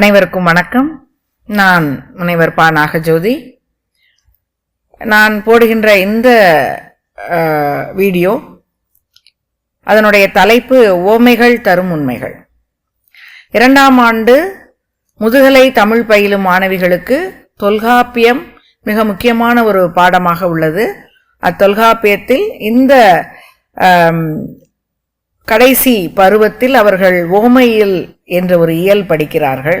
அனைவருக்கும் வணக்கம். நான் முனைவர் பா நாகஜோதி. நான் போடுகின்ற இந்த வீடியோ அதனுடைய தலைப்பு ஓமைகள் தரும் உண்மைகள். இரண்டாம் ஆண்டு முதுகலை தமிழ் பயிலும் மாணவிகளுக்கு தொல்காப்பியம் மிக முக்கியமான ஒரு பாடமாக உள்ளது. அத்தொல்காப்பியத்தில் இந்த கடைசி பருவத்தில் அவர்கள் ஓமையில் என்ற ஒரு இயல் படிக்கிறார்கள்.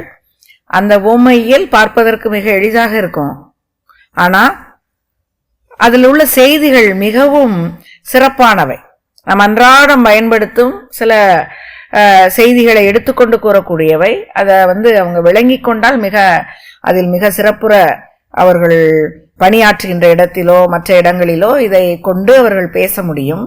அந்த ஓமையியல் பார்ப்பதற்கு மிக எளிதாக இருக்கும். ஆனால் அதில் உள்ள செய்திகள் மிகவும் சிறப்பானவை. நம் அன்றாடம் பயன்படுத்தும் சில செய்திகளை எடுத்துக்கொண்டு கூறக்கூடியவை. அதை வந்து அவங்க விளங்கி கொண்டால் மிக அதில் மிக சிறப்புற அவர்கள் பணியாற்றுகின்ற இடத்திலோ மற்ற இடங்களிலோ இதை கொண்டு அவர்கள் பேச முடியும்.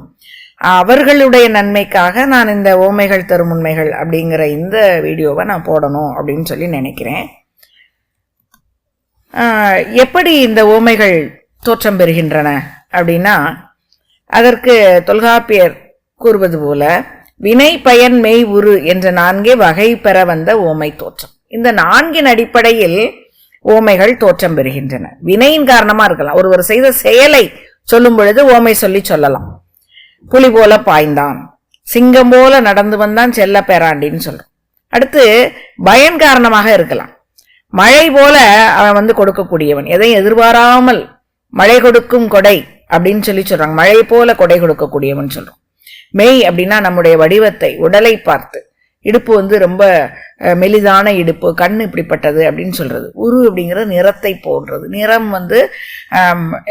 அவர்களுடைய நன்மைக்காக நான் இந்த ஓமைகள் தரும் உண்மைகள் அப்படிங்கிற இந்த வீடியோவை நான் போடணும் அப்படின்னு சொல்லி நினைக்கிறேன். எப்படி இந்த ஓமைகள் தோற்றம் பெறுகின்றன அப்படின்னா அதற்கு தொல்காப்பியர் கூறுவது போல வினை பயன் மெய் உரு என்ற நான்கே வகை பெற வந்த ஓமை தோற்றம். இந்த நான்கின் அடிப்படையில் ஓமைகள் தோற்றம் பெறுகின்றன. வினையின் காரணமாக இருக்கலாம். ஒருவர் செய்த செயலை சொல்லும் பொழுது ஓமை சொல்லி சொல்லலாம். புலி போல பாய்ந்தான். சிங்கம் போல நடந்து வந்தான் செல்ல பேராண்டின்னு சொல்றோம். அடுத்து பயன் காரணமாக இருக்கலாம். மழை போல அவன் வந்து கொடுக்கக்கூடியவன். எதையும் எதிர்பாராமல் மழை கொடுக்கும் கொடை அப்படின்னு சொல்லி சொல்கிறாங்க மழை போல கொடை கொடுக்கக்கூடியவன் சொல்கிறோம் மெய் அப்படின்னா நம்முடைய வடிவத்தை உடலை பார்த்து. இடுப்பு வந்து ரொம்ப மெலிதான இடுப்பு கண் இப்படிப்பட்டது அப்படின்னு சொல்கிறது உரு அப்படிங்கிறது நிறத்தை போன்றது. நிறம் வந்து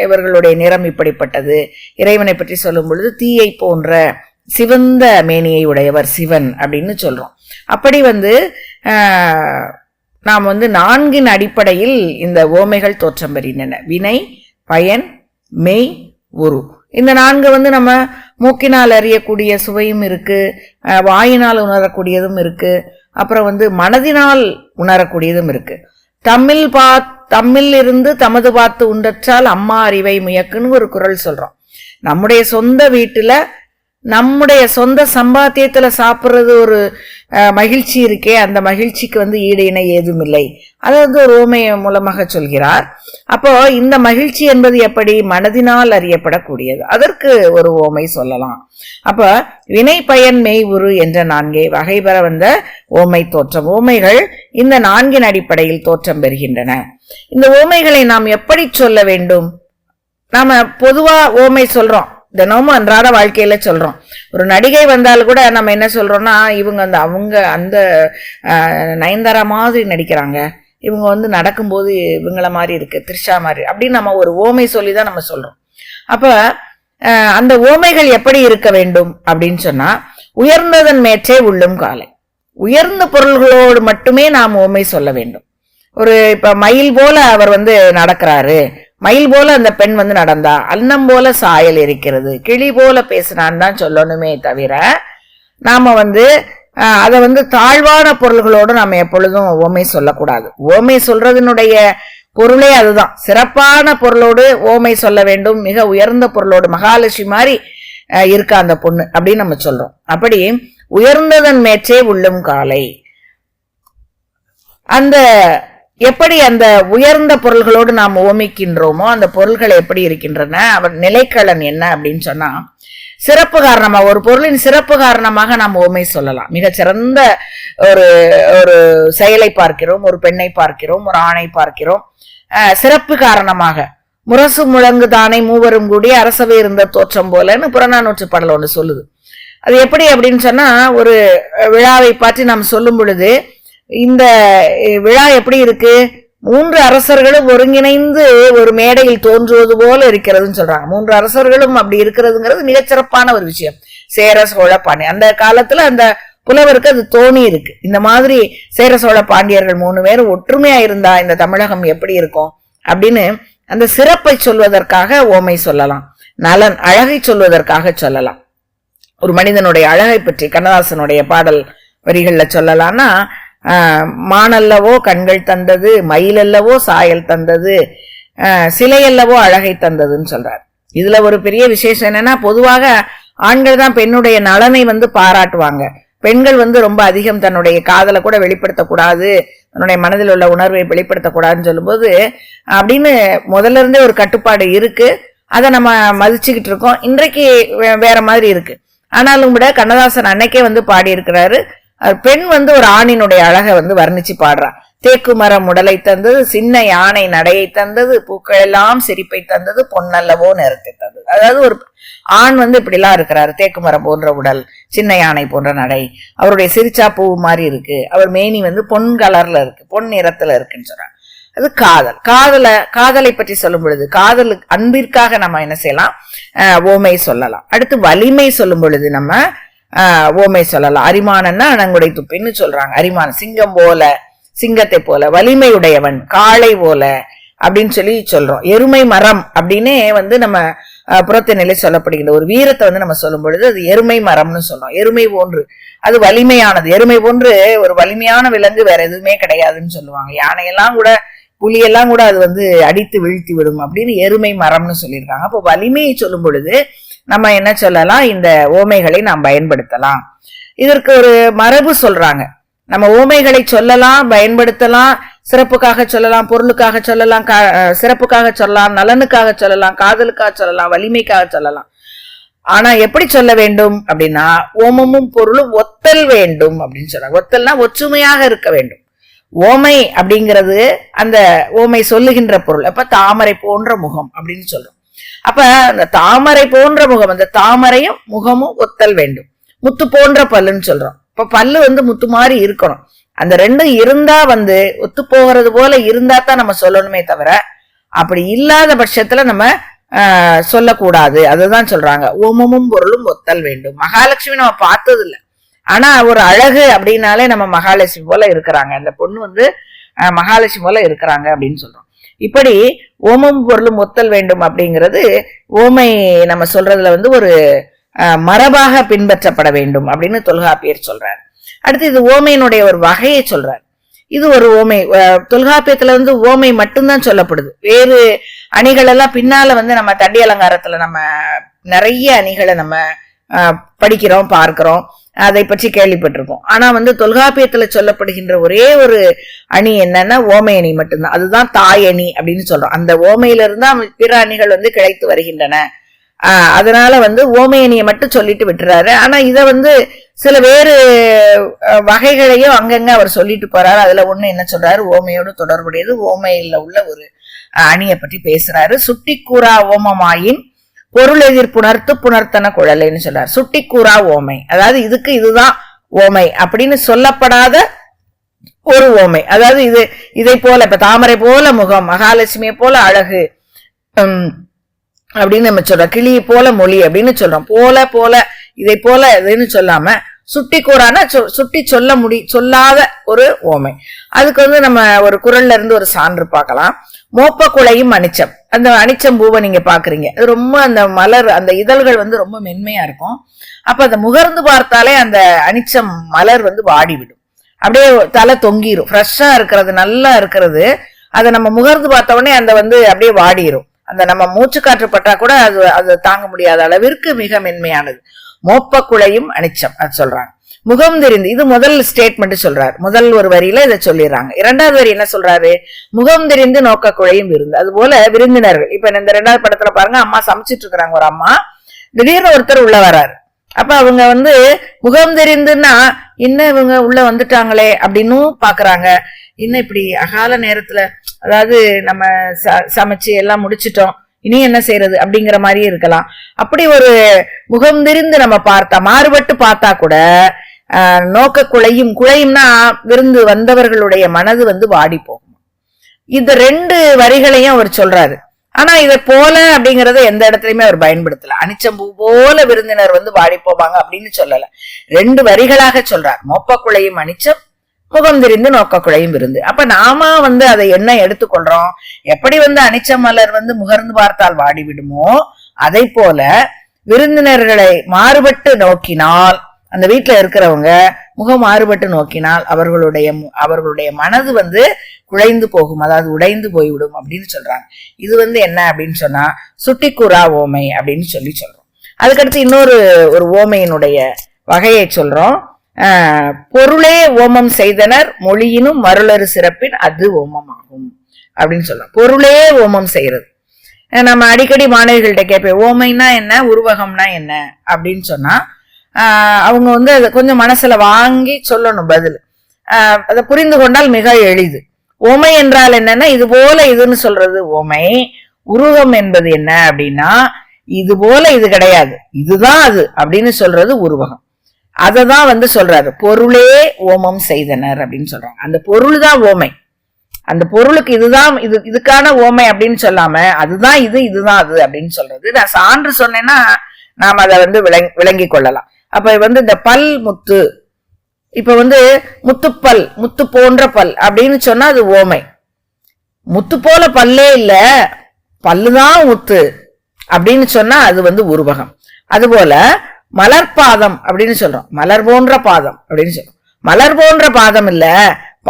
இவர்களுடைய நிறம் இப்படிப்பட்டது. இறைவனை பற்றி சொல்லும் பொழுது தீயை போன்ற சிவந்த மேனியை உடையவர் சிவன் அப்படின்னு சொல்கிறோம் அப்படி வந்து நாம் வந்து நான்கின் அடிப்படையில் இந்த ஓமைகள் தோற்றம் பெறுகின்றன வினை பயன் மெய் உரு. இந்த நான்கு வந்து நம்ம மூக்கினால் அறியக்கூடிய சுவையும் இருக்குது வாயினால் உணரக்கூடியதும் இருக்குது அப்புறம் வந்து மனதினால் உணரக்கூடியதும் இருக்குது தமிழ் பா தமிழ் இருந்து தமது பார்த்து உண்டற்றால் அம்மா அறிவை முயக்குன்னு ஒரு குரல் சொல்கிறோம் நம்முடைய சொந்த வீட்டில் நம்முடைய சொந்த சம்பாத்தியத்தில் சாப்பிட்றது ஒரு மகிழ்ச்சி இருக்கே அந்த மகிழ்ச்சிக்கு வந்து ஈடு இணை ஏதும் இல்லை அதை வந்து ஒரு மூலமாக சொல்கிறார். அப்போ இந்த மகிழ்ச்சி என்பது எப்படி? மனதினால் அறியப்படக்கூடியது. அதற்கு ஒரு ஓமை சொல்லலாம். அப்போ வினை பயன் மெய் உரு என்ற நான்கே வகை பெற வந்த ஓமை தோற்றம். ஓமைகள் இந்த நான்கின் அடிப்படையில் தோற்றம் பெறுகின்றன. இந்த ஓமைகளை நாம் எப்படி சொல்ல வேண்டும்? நாம பொதுவா ஓமை சொல்றோம். தினமும் அன்றாட வாழ்க்கையில சொல்றோம். ஒரு நடிகை வந்தால் கூட நம்ம என்ன சொல்றோம்னா இவங்க அந்த அவங்க அந்த நயன்தாரா மாதிரி நடிக்கிறாங்க. இவங்க வந்து நடக்கும்போது இவங்கள மாதிரி இருக்கு த்ரிஷா மாதிரி. அப்படின்னு நம்ம ஒரு ஓமை சொல்லி தான் நம்ம சொல்றோம். அப்ப அந்த ஓமைகள் எப்படி இருக்க வேண்டும் அப்படின்னு சொன்னா உயர்ந்ததன் மேற்றே உள்ளும் காலை. உயர்ந்த பொருள்களோடு மட்டுமே நாம் ஓமை சொல்ல வேண்டும். ஒரு இப்ப மயில் போல அவர் வந்து நடக்கிறாரு. மயில் போல அந்த பெண் வந்து நடந்தா அன்னம் போல சாயல் இருக்கிறது கிளி போல பேசினான்னு தான் சொல்லணுமே தவிர நாம் வந்து அதை வந்து தாழ்வான பொருள்களோடு நம்ம எப்பொழுதும் ஓமை சொல்லக்கூடாது. ஓமை சொல்றதுனுடைய பொருளே அதுதான். சிறப்பான பொருளோடு ஓமை சொல்ல வேண்டும். மிக உயர்ந்த பொருளோடு மகாலட்சுமி மாதிரி இருக்கா அந்த பொண்ணு அப்படின்னு நம்ம சொல்றோம். அப்படி உயர்ந்ததன் மேற்றே உள்ளும் காலை. அந்த எப்படி அந்த உயர்ந்த பொருள்களோடு நாம் ஓமிக்கின்றோமோ அந்த பொருள்கள் எப்படி இருக்கின்றன அவர் நிலைக்களன் என்ன அப்படின்னு சொன்னா சிறப்பு காரணமா ஒரு பொருளின் சிறப்பு காரணமாக நாம் ஓமை சொல்லலாம். மிகச்சிறந்த ஒரு ஒரு செயலை பார்க்கிறோம் ஒரு பெண்ணை பார்க்கிறோம் ஒரு ஆணை பார்க்கிறோம். அஹ், சிறப்பு காரணமாக. முரசு முழங்கு தானே மூவரும் கூடி அரசவை இருந்த தோற்றம் போலன்னு புறநானூற்று பாடல் ஒன்று சொல்லுது. அது எப்படி அப்படின்னு சொன்னா ஒரு விழாவை பற்றி நாம் சொல்லும் பொழுது இந்த விழா எப்படி இருக்கு? மூன்று அரசர்களும் ஒருங்கிணைந்து ஒரு மேடையில் தோன்றுவது போல இருக்கிறதுன்னு சொல்றாங்க. மூன்று அரசர்களும் அப்படி இருக்கிறதுங்கிறது மிகச்சிறப்பான ஒரு விஷயம். சேர சோழ பாண்டிய அந்த காலத்துல அந்த புலவருக்கு அது தோணி இருக்கு. இந்த மாதிரி சேர சோழ பாண்டியர்கள் மூணு பேரும் ஒற்றுமையா இருந்தா இந்த தமிழகம் எப்படி இருக்கும்? அப்படின்னு அந்த சிறப்பை சொல்வதற்காக ஓமை சொல்லலாம். நலன் அழகை சொல்வதற்காக சொல்லலாம். ஒரு மனிதனுடைய அழகை பற்றி கண்ணதாசனுடைய பாடல் வரிகள்ல சொல்லலாம்னா மானல்லவோ கண்கள் தந்தது மயிலல்லவோ சாயல் தந்தது சிலையல்லவோ அழகை தந்ததுன்னு சொல்றார். இதுல ஒரு பெரிய விசேஷம் என்னன்னா பொதுவாக ஆண்கள் தான் பெண்ணுடைய நலனை வந்து பாராட்டுவாங்க. பெண்கள் வந்து ரொம்ப அதிகம் தன்னுடைய காதலை கூட வெளிப்படுத்தக்கூடாது தன்னுடைய மனதில் உள்ள உணர்வை வெளிப்படுத்தக்கூடாதுன்னு சொல்லும்போது அப்படின்னு முதல்ல இருந்தே ஒரு கட்டுப்பாடு இருக்கு. அதை நம்ம மதிச்சுக்கிட்டு இருக்கோம். இன்றைக்கு வே- வேற மாதிரி இருக்கு. ஆனாலும் கூட கண்ணதாசன் அன்னைக்கே வந்து பாடி இருக்கிறாரு பெண் வந்து ஒரு ஆணினுடைய அழகை வந்து வர்ணிச்சு பாடுறா. தேக்கு மரம் உடலை தந்தது சின்ன யானை நடையை தந்தது பூக்கள் எல்லாம் சிரிப்பை தந்தது பொன்னல்லவோ நிறத்தை தந்தது. அதாவது ஒரு ஆண் வந்து இப்படிலாம் இருக்கிறாரு தேக்கு மரம் போன்ற உடல் சின்ன யானை போன்ற நடை. அவருடைய சிரிச்சா பூ மாதிரி இருக்கு. அவர் மேனி வந்து பொன் கலர்ல இருக்கு பொன் நிறத்துல இருக்குன்னு சொல்றாங்க. அது காதல். காதலை காதலை பற்றி சொல்லும் பொழுது காதல் அன்பிற்காக நம்ம என்ன செய்யலாம்? ஆஹ் ஓமை சொல்லலாம். அடுத்து வலிமை சொல்லும் பொழுது நம்ம ஓமை சொல்லலாம். அரிமானன்னா அணங்குடை துப்பின்னு சொல்றாங்க. அரிமான் சிங்கம் போல சிங்கத்தை போல வலிமையுடையவன் காளை போல அப்படின்னு சொல்லி சொல்றோம். எருமை மரம் அப்படின்னே வந்து நம்ம புறத்த நிலை சொல்லப்படுகின்ற ஒரு வீரத்தை வந்து நம்ம சொல்லும் பொழுது அது எருமை மரம்னு சொல்றோம். எருமை போன்று. அது வலிமையானது. எருமை போன்று ஒரு வலிமையான விலங்கு வேற எதுவுமே கிடையாதுன்னு சொல்லுவாங்க. யானையெல்லாம் கூட புலியெல்லாம் கூட அது வந்து அடித்து வீழ்த்தி விடும் அப்படின்னு எருமை மரம்னு சொல்லியிருக்காங்க. அப்போ வலிமையை சொல்லும் பொழுது நம்ம என்ன சொல்லலாம்? இந்த ஓமைகளை நாம் பயன்படுத்தலாம். இதற்கு ஒரு மரபு சொல்றாங்க. நம்ம ஓமைகளை சொல்லலாம் பயன்படுத்தலாம் சிறப்புக்காக சொல்லலாம் பொருளுக்காக சொல்லலாம் கா- சிறப்புக்காக சொல்லலாம் நலனுக்காக சொல்லலாம் காதலுக்காக சொல்லலாம் வலிமைக்காக சொல்லலாம். ஆனா எப்படி சொல்ல வேண்டும் அப்படின்னா ஓமமும் பொருளும் ஒத்தல் வேண்டும் அப்படின்னு சொல்றாங்க. ஒத்தல்னா ஒற்றுமையாக இருக்க வேண்டும். ஓமை அப்படிங்கிறது அந்த ஓமை சொல்லுகின்ற பொருள். அப்ப தாமரை போன்ற முகம் அப்படின்னு சொல்றோம். அப்ப அந்த தாமரை போன்ற முகம் அந்த தாமரையும் முகமும் ஒத்தல் வேண்டும். முத்து போன்ற பல்லுன்னு சொல்றோம். இப்ப பல்லு வந்து முத்து மாதிரி இருக்கணும். அந்த ரெண்டும் இருந்தா வந்து ஒத்து போகிறது போல இருந்தா தான் நம்ம சொல்லணுமே தவிர அப்படி இல்லாத பட்சத்துல நம்ம சொல்லக்கூடாது. அதுதான் சொல்றாங்க. ஓமமும் பொருளும் ஒத்தல் வேண்டும். மகாலட்சுமி நம்ம பார்த்தது இல்லை ஆனா ஒரு அழகு அப்படின்னாலே நம்ம மகாலட்சுமி போல இருக்கிறாங்க. அந்த பொண்ணு வந்து ஆஹ், மகாலட்சுமி போல இருக்கிறாங்க அப்படின்னு சொல்றோம். இப்படி ஓமம் பொருளும் ஒத்தல் வேண்டும் அப்படிங்கிறது ஓமை நம்ம சொல்றதுல வந்து ஒரு மரபாக பின்பற்றப்பட வேண்டும் அப்படின்னு தொல்காப்பியர் சொல்றார். அடுத்து இது ஓமையினுடைய ஒரு வகையை சொல்றார். இது ஒரு ஓமை. அஹ், தொல்காப்பியத்துல வந்து ஓமை மட்டும்தான் சொல்லப்படுது. வேறு அணிகள் எல்லாம் பின்னால வந்து நம்ம தண்டி அலங்காரத்துல நம்ம நிறைய அணிகளை நம்ம அஹ், படிக்கிறோம் பார்க்கிறோம். அதை பற்றி கேள்விப்பட்டிருக்கோம் ஆனா வந்து தொல்காப்பியத்துல சொல்லப்படுகின்ற ஒரே ஒரு அணி என்னன்னா ஓமை அணி மட்டும்தான். அதுதான் தாய் அணி அப்படின்னு சொல்றோம். அந்த ஓமையில இருந்தா பிற அணிகள் வந்து கிடைத்து வருகின்றன. ஆஹ் அதனால வந்து ஓமை அணியை மட்டும் சொல்லிட்டு விட்டுறாரு. ஆனா இதை வந்து சில வேறு வகைகளையும் அங்கங்க அவர் சொல்லிட்டு போறாரு. அதுல ஒண்ணு என்ன சொல்றாரு? ஓமையோடு தொடர்புடையது. ஓமையில உள்ள ஒரு அணியை பற்றி பேசுறாரு. சுட்டிக்கூறா ஓமமாயின் பொருள் எதிர் புணர்த்து புணர்த்தன குழலைன்னு சொல்றாரு. சுட்டிக்கூறா ஓமை. அதாவது இதுக்கு இதுதான் ஓமை அப்படின்னு சொல்லப்படாத ஒரு ஓமை. அதாவது இது இதை போல இப்ப தாமரை போல முகம் மகாலட்சுமியை போல அழகு அப்படின்னு நம்ம சொல்றோம். கிளியை போல மொழி அப்படின்னு சொல்றோம். போல போல இதை போல இதுன்னு சொல்லாம சுட்டி கூறான சுட்டி சொல்ல முடி சொல்லாத ஒரு ஓமை. அதுக்கு வந்து நம்ம ஒரு குரல்ல இருந்து ஒரு சான்று பார்க்கலாம். மோப்ப குலையும் அனிச்சம் அந்த அனிச்சம் பூவை நீங்க பாக்குறீங்க. அது ரொம்ப அந்த மலர் அந்த இதழ்கள் வந்து ரொம்ப மென்மையா இருக்கும். அப்ப அந்த முகர்ந்து பார்த்தாலே அந்த அனிச்சம் மலர் வந்து வாடிவிடும். அப்படியே தலை தொங்கிரும். ஃப்ரெஷ்ஷா இருக்கிறது நல்லா இருக்கிறது. அதை நம்ம முகர்ந்து பார்த்த உடனே அந்த வந்து அப்படியே வாடிரும். அந்த நம்ம மூச்சு காற்று பட்டா கூட அது அது தாங்க முடியாத அளவிற்கு மிக மென்மையானது. மோப்ப குழையும் அனிச்சம் அது சொல்றாங்க. முகம் தெரிந்து இது முதல் ஸ்டேட்மெண்ட் சொல்றாரு. முதல் ஒரு வரியில இதை சொல்லிடுறாங்க. இரண்டாவது வரி என்ன சொல்றாரு? முகம் தெரிந்து நோக்க குழையும் விருந்து. அது போல விருந்தினர்கள். இப்ப இந்த ரெண்டாவது படத்துல பாருங்க அம்மா சமைச்சிட்டு இருக்கிறாங்க ஒரு அம்மா. திடீர்னு ஒருத்தர் உள்ள வராரு. அப்ப அவங்க வந்து முகம் தெரிந்துன்னா இன்னும் இவங்க உள்ள வந்துட்டாங்களே அப்படின்னும் பாக்குறாங்க. இன்னும் இப்படி அகால நேரத்துல அதாவது நம்ம ச- சமைச்சு எல்லாம் முடிச்சிட்டோம். இனி என்ன செய்யறது அப்படிங்கிற மாதிரியே இருக்கலாம். அப்படி ஒரு முகம் தெரிந்து நம்ம பார்த்தா மாறுபட்டு பார்த்தா கூட நோக்க குலையும் குழையும்னா விருந்து வந்தவர்களுடைய மனது வந்து வாடி போகும். இந்த ரெண்டு வரிகளையும் அவர் சொல்றாரு. ஆனா இதை போல அப்படிங்கறத எந்த இடத்துலயுமே அவர் பயன்படுத்தல. அனிச்சம்பூ போல விருந்தினர் வந்து வாடி போவாங்க அப்படின்னு சொல்லல. ரெண்டு வரிகளாக சொல்றார். மொப்பக்குழையும் அனிச்சம் முகம் தெரிந்து நோக்கக்குழையும் விருந்து. அப்ப நாம வந்து அதை என்ன எடுத்துக்கொள்றோம்? எப்படி வந்து அனிச்ச மலர் வந்து முகர்ந்து பார்த்தால் வாடி விடுமோ? அதை போல விருந்தினர்களை மாறுபட்டு நோக்கினால் அந்த வீட்டில் இருக்கிறவங்க முகம் மாறுபட்டு நோக்கினால் அவர்களுடைய மு- அவர்களுடைய மனது வந்து குழைந்து போகும் அதாவது உடைந்து போய்விடும் அப்படின்னு சொல்றாங்க. இது வந்து என்ன அப்படின்னு சொன்னா சுட்டிக்கூறா ஓமை அப்படின்னு சொல்லி சொல்றோம். அதுக்கடுத்து இன்னொரு ஒரு ஓமையினுடைய வகையை சொல்றோம். பொருளே ஓமம் செய்தனர் மொழியினும் மருளறு சிறப்பின் அது ஓமம் ஆகும் அப்படின்னு சொல்றோம். பொருளே ஓமம் செய்யறது நம்ம அடிக்கடி மாணவிகள்கிட்ட கேட்பேன் ஓமைன்னா என்ன உருவகம்னா என்ன அப்படின்னு சொன்னா அவங்க வந்து அதை கொஞ்சம் மனசுல வாங்கி சொல்லணும் பதில். ஆஹ், அதை புரிந்து கொண்டால் மிக எளிது. ஓமை என்றால் என்னன்னா இது போல இதுன்னு சொல்றது ஓமை உருவம் என்பது என்ன அப்படின்னா இது போல இது கிடையாது. இதுதான் அது அப்படின்னு சொல்றது உருவகம். அதை தான் வந்து சொல்றாரு பொருளே ஓமம் செய்தனர் அப்படின்னு சொல்றாங்க. அந்த பொருள் தான் ஓமை. அந்த பொருளுக்கு இதுதான் இது இதுக்கான ஓமை அப்படின்னு சொல்லாம அதுதான் இது இதுதான் அது அப்படின்னு சொல்றது. நான் சான்று சொன்னேன்னா நாம் அதை வந்து விளங் விளங்கி கொள்ளலாம். அப்ப வந்து இந்த பல் முத்து. இப்ப வந்து முத்துப்பல் முத்து போன்ற பல் அப்படின்னு சொன்னா அது ஓமை. முத்து போல பல்லே இல்ல பல்லுதான் முத்து அப்படின்னு சொன்னா அது வந்து உருவகம். அதுபோல மலர்பாதம் அப்படின்னு சொல்றோம். மலர் போன்ற பாதம் அப்படின்னு சொல்றோம். மலர் போன்ற பாதம் இல்ல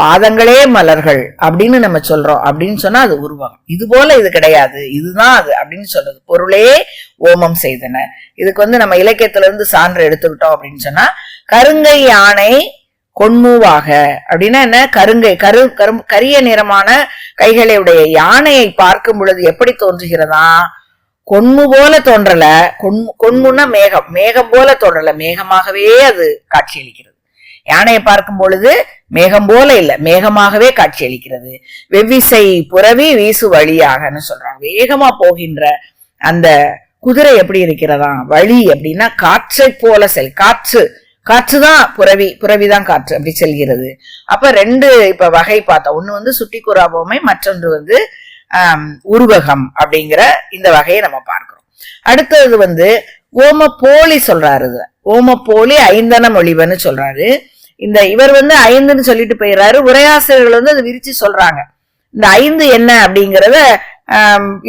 பாதங்களே மலர்கள் அப்படின்னு நம்ம சொல்றோம். அப்படின்னு சொன்னா அது உருவம். இது போல இது கிடையாது. இதுதான் அது அப்படின்னு சொல்றது. பொருளே ஓமம் செய்தன. இதுக்கு வந்து நம்ம இலக்கியத்துல இருந்து சான்று எடுத்துக்கிட்டோம் அப்படின்னு சொன்னா கருங்கை யானை கொன்மூவாக அப்படின்னா என்ன? கருங்கை கரு கரும் கரிய நிறமான கைகளை உடைய யானையை பார்க்கும் பொழுது எப்படி தோன்றுகிறதா? கொன்மு போல தோன்றல. கொன்மு கொன்முன்னா மேகம். மேகம் போல தோன்றல. மேகமாகவே அது காட்சியளிக்கிறது. யானையை பார்க்கும் பொழுது மேகம் போல இல்லை மேகமாகவே காட்சியளிக்கிறது. வெவ்விசை புறவி வீசு வழியாகன்னு சொல்றாங்க. வேகமா போகின்ற அந்த குதிரை எப்படி இருக்கிறதா? வழி அப்படின்னா காற்றை போல செல் காற்று. காற்று தான் புறவி புறவி தான் காற்று அப்படி செல்கிறது. அப்ப ரெண்டு இப்ப வகை பார்த்தோம். ஒண்ணு வந்து சுட்டி பொம்மை மற்றொன்று வந்து உருவகம் அப்படிங்கிற இந்த வகையை நம்ம பார்க்கிறோம். அடுத்தது வந்து ஓம போலி சொல்றாரு ஓம போலி ஐந்தன மொழிவன்னு சொல்றாரு. இந்த இவர் வந்து ஐந்துன்னு சொல்லிட்டு போயிடுறாரு. உரையாசிரியர்கள் வந்து அதை விரிச்சு சொல்றாங்க. இந்த ஐந்து என்ன அப்படிங்கறத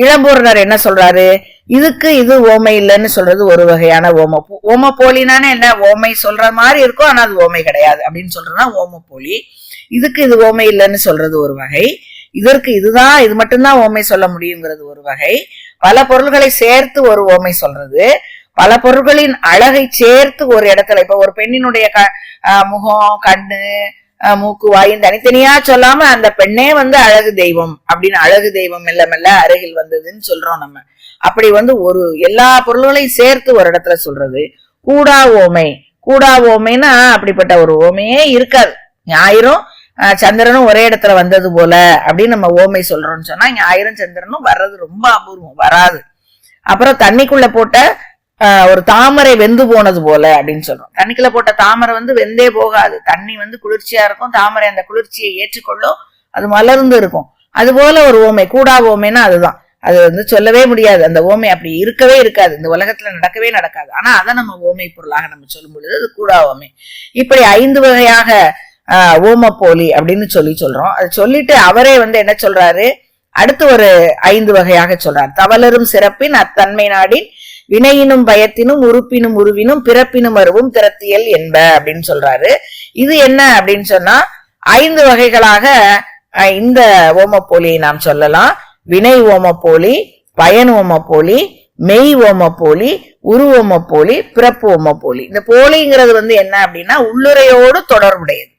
இளம்பூர்ணர் என்ன சொல்றாரு? இதுக்கு இது ஓமை இல்லைன்னு சொல்றது ஒரு வகையான ஓம. ஓம போலினானே என்ன? ஓமை சொல்ற மாதிரி இருக்கும். ஆனா அது ஓமை கிடையாது அப்படின்னு சொல்றதுனா ஓம போலி. இதுக்கு இது ஓமை இல்லைன்னு சொல்றது ஒரு வகை. இதற்கு இதுதான் இது மட்டும்தான் ஓமை சொல்ல முடியுங்கிறது ஒரு வகை. பல பொருள்களை சேர்த்து ஒரு ஓமை சொல்றது. பல பொருட்களின் அழகை சேர்த்து ஒரு இடத்துல இப்ப ஒரு பெண்ணினுடைய க ஆஹ் முகம் கண்ணு ஆஹ் மூக்கு வாயின் தனித்தனியா சொல்லாம அந்த பெண்ணே வந்து அழகு தெய்வம் அப்படின்னு அழகு தெய்வம் மெல்ல மெல்ல அருகில் வந்ததுன்னு சொல்றோம் நம்ம. அப்படி வந்து ஒரு எல்லா பொருள்களையும் சேர்த்து ஒரு இடத்துல சொல்றது. கூடா ஓமை. கூடா ஓமைன்னா அப்படிப்பட்ட ஒரு ஓமையே இருக்காது. ஞாயிறும் ஆஹ் சந்திரனும் ஒரே இடத்துல வந்தது போல அப்படின்னு நம்ம ஓமை சொல்றோம்னு சொன்னா ஞாயிறும் சந்திரனும் வர்றது ரொம்ப அபூர்வம் வராது. அப்புறம் தண்ணிக்குள்ள போட்ட ஒரு தாமரை வெந்து போனது போல அப்படின்னு சொல்றோம். தண்ணிக்குள்ள போட்ட தாமரை வந்து வெந்தே போகாது. தண்ணி வந்து குளிர்ச்சியா இருக்கும். தாமரை அந்த குளிர்ச்சியை ஏற்றுக்கொள்ளும். அது மலர்ந்து இருக்கும். அது போல ஒரு ஓமை கூடா ஓமைன்னா அதுதான். அது வந்து சொல்லவே முடியாது. அந்த ஓமை அப்படி இருக்கவே இருக்காது. இந்த உலகத்துல நடக்கவே நடக்காது. ஆனா அதை நம்ம ஓமை பொருளாக நம்ம சொல்லும் பொழுது அது கூடா ஓமை. இப்படி ஐந்து வகையாக ஆஹ், ஓம போலி அப்படின்னு சொல்லி சொல்றோம். அது சொல்லிட்டு அவரே வந்து என்ன சொல்றாரு? அடுத்து ஒரு ஐந்து வகையாக சொல்றார். தவளரும் சிறப்பின் அத்தன்மை நாடின் வினையினும் பயத்தினும் உறுப்பினும் உருவினும் பிறப்பினும் அருவும் திறத்தியல் என்ப அப்படின்னு சொல்றாரு. இது என்ன அப்படின்னு சொன்னா ஐந்து வகைகளாக இந்த இந்த ஓமப்போலியை நாம் சொல்லலாம். வினை ஓமப்போலி பயன் ஓமப்போலி மெய் ஓமப்போலி உருவோம போலி பிறப்பு ஓமப்போலி. இந்த போலிங்கிறது வந்து என்ன அப்படின்னா உள்ளுரையோடு தொடர்புடையது.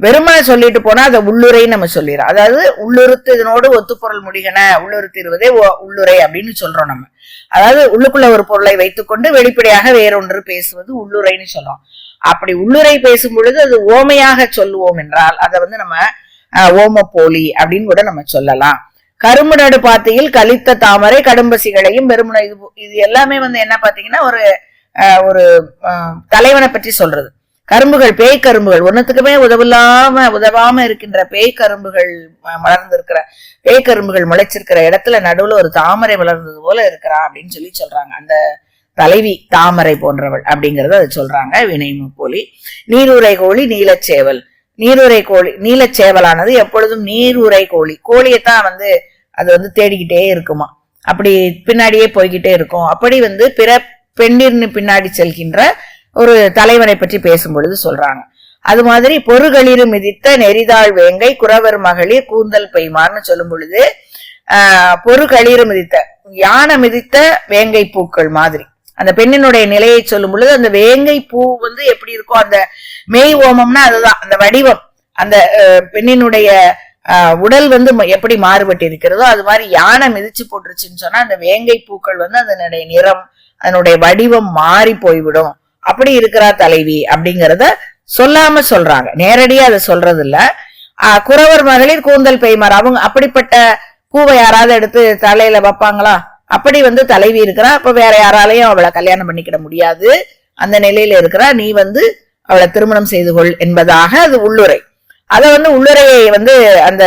வெறுமனை சொல்லிட்டு போனா அதை உள்ளுரை நம்ம சொல்லிடுறோம். அதாவது உள்ளுறுத்து இதனோடு ஒத்துப்பொருள் முடிகன உள்ளுறுத்திடுவதே உள்ளுரை அப்படின்னு சொல்றோம் நம்ம. அதாவது உள்ளுக்குள்ள ஒரு பொருளை வைத்துக்கொண்டு வெளிப்படையாக வேறொன்று பேசுவது உள்ளுரைன்னு சொல்றோம். அப்படி உள்ளுரை பேசும் பொழுது அது ஓமையாக சொல்லுவோம் என்றால் அதை வந்து நம்ம அஹ், ஓம போலி அப்படின்னு கூட நம்ம சொல்லலாம். கரும்பு நடு பாத்தியில் கலித்த தாமரை கடும்பசிகளையும் பெருமுனை இது இது எல்லாமே வந்து என்ன பாத்தீங்கன்னா ஒரு அஹ், ஒரு தலைவனை பற்றி சொல்றது. கரும்புகள் பேய் கரும்புகள். ஒன்னுத்துக்குமே உதவில்லாம உதவாம இருக்கின்ற பேய் கரும்புகள் ம- மலர்ந்திருக்கிற பேய் கரும்புகள் முளைச்சிருக்கிற இடத்துல நடுவுல ஒரு தாமரை வளர்ந்தது போல இருக்கிறா அப்படின்னு சொல்லி சொல்றாங்க. அந்த தலைவி தாமரை போன்றவள் அப்படிங்கறத அது சொல்றாங்க. வினைமு போலி நீருரை கோழி நீலச்சேவல். நீருரை கோழி நீலச்சேவலானது எப்பொழுதும் நீருரை கோழி. கோழியைத்தான் வந்து அது வந்து தேடிக்கிட்டே இருக்குமா. அப்படி பின்னாடியே போய்கிட்டே இருக்கும். அப்படி வந்து பிற பெண்ணின் பின்னாடி செல்கின்ற ஒரு தலைவனை பற்றி பேசும் பொழுது சொல்றாங்க. அது மாதிரி பொறுகளிரு மிதித்த நெறிதாள் வேங்கை குறவர் மகளிர் கூந்தல் பெய்மார்னு சொல்லும் பொழுது ஆஹ் பொறுகளிரு மிதித்த யானை மிதித்த வேங்கை பூக்கள் மாதிரி. அந்த பெண்ணினுடைய நிலையை சொல்லும் பொழுது அந்த வேங்கை பூ வந்து எப்படி இருக்கும் அந்த மெய் ஓமம்னா அதுதான் அந்த வடிவம். அந்த அஹ், பெண்ணினுடைய உடல் வந்து எப்படி மாறுபட்டு இருக்கிறதோ அது மாதிரி யானை மிதிச்சு போட்டுருச்சுன்னு சொன்னா அந்த வேங்கை பூக்கள் வந்து அதனுடைய நிறம் அதனுடைய வடிவம் மாறி போய்விடும். அப்படி இருக்கிறா தலைவி அப்படிங்கறத சொல்லாம சொல்றாங்க. நேரடியா அதை சொல்றது இல்ல ஆஹ் குறவர் மகளிர் கூந்தல் பெய்மார் அவங்க அப்படிப்பட்ட பூவை யாராவது எடுத்து தலையில வைப்பாங்களா? அப்படி வந்து தலைவி இருக்கிறா. அப்ப வேற யாராலையும் அவளை கல்யாணம் பண்ணிக்கிட முடியாது. அந்த நிலையில இருக்கிறா. நீ வந்து அவளை திருமணம் செய்து கொள் என்பதாக அது உள்ளுரை. அத வந்து உள்ளுரையை வந்து அந்த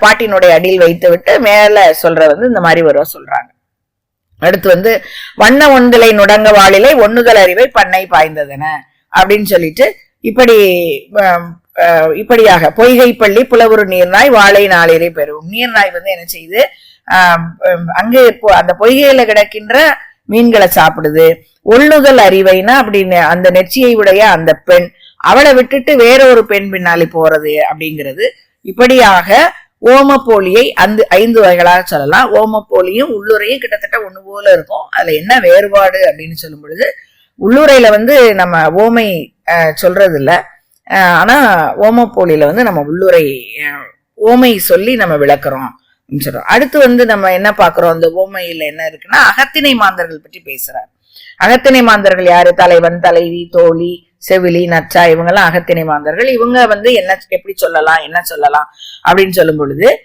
பாட்டினுடைய அடியில் வைத்து விட்டு மேல சொல்ற வந்து இந்த மாதிரி வருவா சொல்றாங்க. அடுத்து வந்து வண்ண ஒன்றிலை நுடங்க வாளிலை ஒண்ணுதல் அறிவை பண்ணை பாய்ந்ததென அப்படின்னு சொல்லிட்டு இப்படி இப்படியாக பொய்கை பள்ளி புலவுரு நீர்நாய் வாழை நாளிலே பெறும். நீர்நாய் வந்து என்ன செய்யுது அங்கே பொ- அந்த பொய்கையில கிடக்கின்ற மீன்களை சாப்பிடுது. ஒள்ளுதல் அறிவைனா அப்படின்னு அந்த நெச்சியை உடைய அந்த பெண் அவளை விட்டுட்டு வேற ஒரு பெண் பின்னாலே போறது அப்படிங்கிறது. இப்படியாக ஓமப்போலியை அந்த ஐந்து வகைகளாக சொல்லலாம். ஓமப்போலியும் உள்ளுரையும் கிட்டத்தட்ட ஒன்று போல இருக்கும். அதில் என்ன வேறுபாடு அப்படின்னு சொல்லும் பொழுது உள்ளுரையில் வந்து நம்ம ஓமை சொல்றது இல்லை ஆனால் ஆனா வந்து நம்ம உள்ளுரை ஓமை சொல்லி நம்ம விளக்குறோம் அப்படின்னு சொல்கிறோம் அடுத்து வந்து நம்ம என்ன பார்க்குறோம்? அந்த ஓமையில் என்ன இருக்குன்னா அகத்திணை மாந்தர்கள் பற்றி பேசுகிறார் அகத்திணை மாந்தர்கள் யாரு? தலைவன் தலைவி தோழி செவிலி நச்சா இவங்கெல்லாம் அகத்திணை மாந்தர்கள். இவங்க வந்து என்ன எப்படி சொல்லலாம் என்ன சொல்லலாம் அப்படின்னு சொல்லும் பொழுது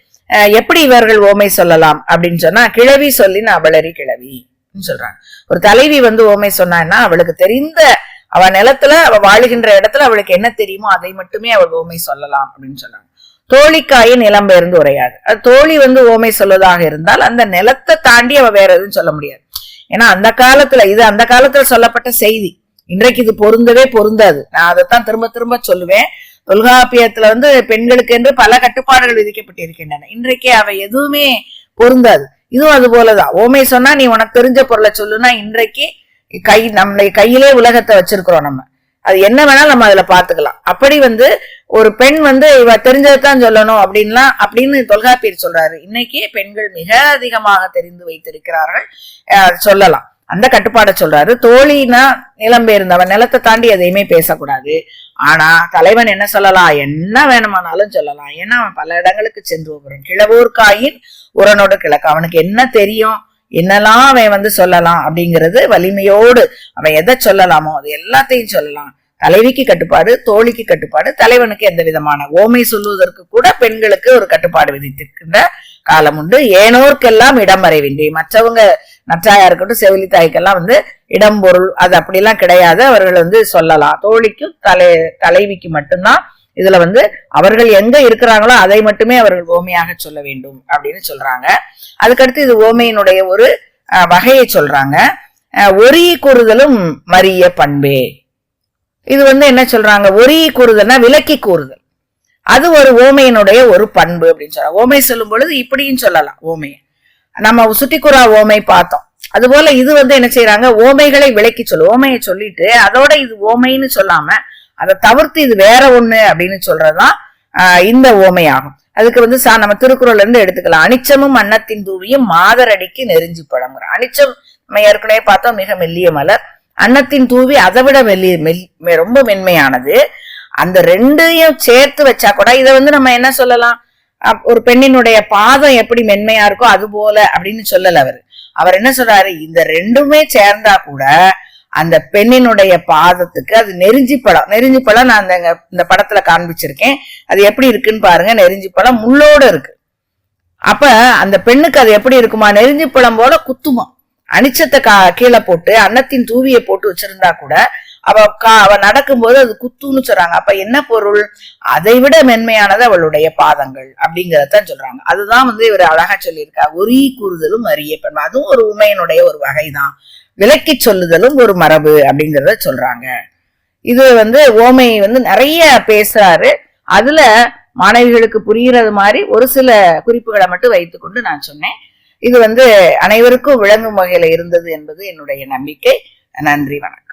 எப்படி இவர்கள் ஓமை சொல்லலாம் அப்படின்னு சொன்னா கிழவி சொல்லி அவளறி கிழவி சொல்றாங்க. ஒரு தலைவி வந்து ஓமை சொன்னான்னா அவளுக்கு தெரிந்த அவ நிலத்துல அவ வாழுகின்ற இடத்துல அவளுக்கு என்ன தெரியுமோ அதை மட்டுமே அவள் ஓமை சொல்லலாம் அப்படின்னு சொல்றாங்க. தோழிக்காயின் நிலம் பெயர்ந்து உரையாது. அது தோழி வந்து ஓமை சொல்வதாக இருந்தால் அந்த நிலத்தை தாண்டி அவ வேற எதுவும் சொல்ல முடியாது. ஏன்னா அந்த காலத்துல இது அந்த காலத்துல சொல்லப்பட்ட செய்தி. இன்றைக்கு இது பொருந்தவே பொருந்தாது. நான் அதைத்தான் திரும்ப திரும்ப சொல்லுவேன். தொல்காப்பியத்துல வந்து பெண்களுக்கு என்று பல கட்டுப்பாடுகள் விதிக்கப்பட்டிருக்கின்றன. இன்றைக்கு அவை எதுவுமே பொருந்தாது. இதுவும் அது போலதான். ஓமை சொன்னா நீ உனக்கு தெரிஞ்ச பொருளை சொல்லுனா இன்றைக்கு கை நம்மளை கையிலே உலகத்தை வச்சிருக்கிறோம் நம்ம. அது என்ன வேணாலும் நம்ம அதுல பாத்துக்கலாம் அப்படி வந்து ஒரு பெண் வந்து இவ தெரிஞ்சதுதான் சொல்லணும் அப்படின்லாம் அப்படின்னு தொல்காப்பியர் சொல்றாரு. இன்னைக்கு பெண்கள் மிக அதிகமாக தெரிந்து வைத்திருக்கிறார்கள். சொல்லலாம். அந்த கட்டுப்பாடை சொல்றாரு. தோழினா நிலம் பெயர்ந்தவன் நிலத்தை தாண்டி எதையுமே பேசக்கூடாது. ஆனா தலைவன் என்ன சொல்லலாம்? என்ன வேணுமானாலும் சொல்லலாம். ஏன்னா அவன் பல இடங்களுக்கு சென்று போகிறான் கிழவூர்காயின் உரனோடு கிழக்கு. அவனுக்கு என்ன தெரியும்? என்னெல்லாம் அவன் வந்து சொல்லலாம் அப்படிங்கிறது வலிமையோடு அவன் எதை சொல்லலாமோ அது எல்லாத்தையும் சொல்லலாம். தலைவிக்கு கட்டுப்பாடு தோழிக்கு கட்டுப்பாடு தலைவனுக்கு எந்த விதமான ஓமை சொல்லுவதற்கு கூட பெண்களுக்கு ஒரு கட்டுப்பாடு விதித்திருக்கின்ற காலம் உண்டு. ஏனோர்க்கெல்லாம் இடம் வரைவின்றி மற்றவங்க நற்றாயா இருக்கட்டும் செவிலி தாய்க்கெல்லாம் வந்து இடம் பொருள் அது அப்படிலாம் கிடையாது. அவர்கள் வந்து சொல்லலாம். தோழிக்கும் தலை தலைவிக்கு மட்டும்தான் இதுல வந்து அவர்கள் எங்க இருக்கிறாங்களோ அதை மட்டுமே அவர்கள் ஓமையாக சொல்ல வேண்டும் அப்படின்னு சொல்றாங்க. அதுக்கடுத்து இது ஓமையினுடைய ஒரு வகையை சொல்றாங்க. அஹ், ஒரி கூறுதலும் மரிய பண்பே. இது வந்து என்ன சொல்றாங்க? ஒரி கூறுதல்னா விலக்கி கூறுதல். அது ஒரு ஓமையினுடைய ஒரு பண்பு அப்படின்னு சொல்றாங்க. ஓமை சொல்லும் பொழுது இப்படியும் சொல்லலாம். ஓமையை. நம்ம சுட்டிக்குறா ஓமை பார்த்தோம். அதுபோல இது வந்து என்ன செய்யறாங்க ஓமைகளை விளக்கி சொல்லு. ஓமையை சொல்லிட்டு அதோட இது ஓமைன்னு சொல்லாம அதை தவிர்த்து இது வேற ஒண்ணு அப்படின்னு சொல்றதுதான் இந்த ஓமை ஆகும் அதுக்கு வந்து சா நம்ம திருக்குறள்ல இருந்து எடுத்துக்கலாம். அனிச்சமும் அன்னத்தின் தூவியும் மாதரடிக்கு நெருஞ்சி படம்ங்கிற அனிச்சம் நம்ம ஏற்கனவே பார்த்தோம் மிக மெல்லிய மலர். அன்னத்தின் தூவி அதை விட மெல்லிய மெல் ரொம்ப மென்மையானது. அந்த ரெண்டையும் சேர்த்து வச்சா கூட இதை வந்து நம்ம என்ன சொல்லலாம்? ஒரு பெண்ணினுடைய பாதம் எப்படி மென்மையா இருக்கோ அது போல அப்படின்னு சொல்லல அவர். அவர் என்ன சொல்றாரு? இந்த ரெண்டுமே சேர்ந்தா கூட அந்த பெண்ணினுடைய பாதத்துக்கு அது நெருஞ்சி பழம். நெருஞ்சி பழம் நான் அந்த இந்த படத்துல காண்பிச்சிருக்கேன். அது எப்படி இருக்குன்னு பாருங்க. நெருஞ்சி பழம் முள்ளோட இருக்கு. அப்ப அந்த பெண்ணுக்கு அது எப்படி இருக்குமா? நெருஞ்சி பழம் போல குத்துமா. அனிச்சத்தை கா கீழே போட்டு அன்னத்தின் தூவியை போட்டு வச்சிருந்தா கூட அவ கா அவ நடக்கும்போது அது குத்துன்னு சொல்றாங்க. அப்ப என்ன பொருள்? அதை விட மென்மையானது அவளுடைய பாதங்கள் அப்படிங்கறதான் சொல்றாங்க. அதுதான் வந்து இவர் அழகா சொல்லியிருக்கா. ஒரே கூறுதலும் அரிய பெண் அதுவும் ஒரு உண்மையினுடைய ஒரு வகைதான். விலக்கி சொல்லுதலும் ஒரு மரபு அப்படிங்கறத சொல்றாங்க. இது வந்து ஓமை வந்து நிறைய பேசுறாரு. அதுல மாணவிகளுக்கு புரிகிறது மாதிரி ஒரு சில குறிப்புகளை மட்டும் வைத்துக்கொண்டு நான் சொன்னேன். இது வந்து அனைவருக்கும் விளங்கும் வகையில இருந்தது என்பது என்னுடைய நம்பிக்கை. நன்றி வணக்கம்.